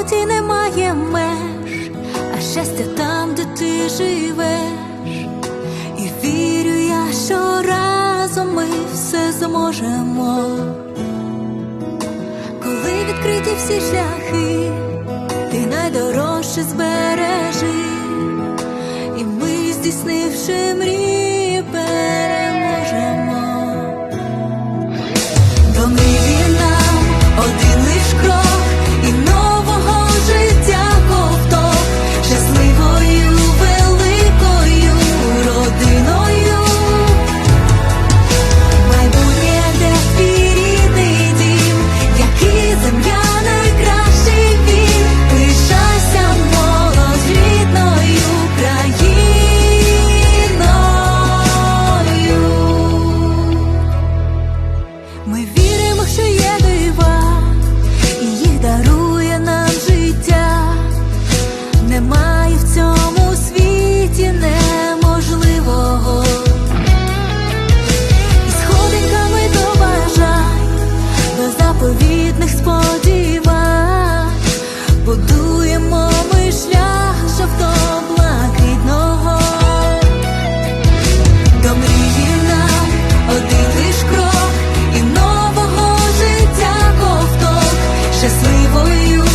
доброті немає меж, а щастя там, де ти живеш, і вірю я, що разом ми все зможемо, коли відкриті всі шляхи, ти найдорожче збережи, і ми здійснивши мрію Ми віримо, що є дива, і їх дарує нам життя, немає в цьому світі неможливого. Сходинками до бажань, до заповітних сподівань, будуємо ми шлях, що в тому for you.